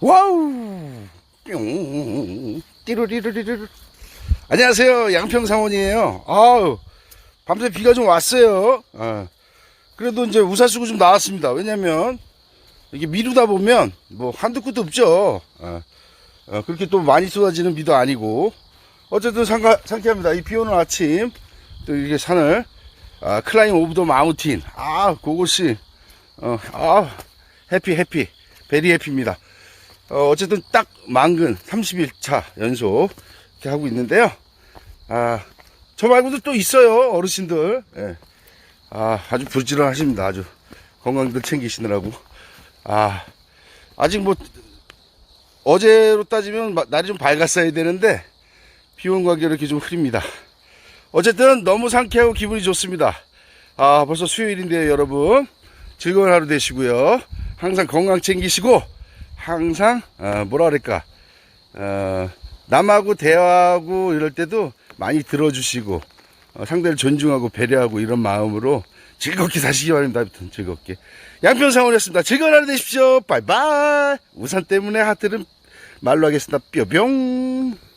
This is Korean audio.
와우. 뿅 띠루리루리루 안녕하세요. 양평사원이에요. 아우 밤새 비가 좀 왔어요. 아, 그래도 이제 우산 쓰고 좀 나왔습니다. 왜냐면 이게 미루다 보면 뭐 한두 끝도 없죠. 아, 어, 그렇게 또 많이 쏟아지는 비도 아니고. 어쨌든 상가, 상쾌합니다. 이 비 오는 아침 또 이렇게 산을 아, 클라임 오브 더 마운틴. 아 그것이 어, 아 해피 해피. 베리 해피입니다 어, 어쨌든 딱 만근 30일차 연속 이렇게 하고 있는데요. 아, 저 말고도 또 있어요. 어르신들. 예. 아, 아주 부지런하십니다. 아주 건강들 챙기시느라고. 아, 아직 뭐, 어제로 따지면 마- 날이 좀 밝았어야 되는데, 비온 관계로 이렇게 좀 흐립니다. 어쨌든 너무 상쾌하고 기분이 좋습니다. 아, 벌써 수요일인데요, 여러분. 즐거운 하루 되시고요. 항상 건강 챙기시고, 항상 어, 뭐라 그럴까 어, 남하고 대화하고 이럴 때도 많이 들어주시고 어, 상대를 존중하고 배려하고 이런 마음으로 즐겁게 사시기 바랍니다. 즐겁게 양평상원이었습니다. 즐거운 하루 되십시오. 바이바이. 우산 때문에 하트는 말로 하겠습니다. 뿅뿅.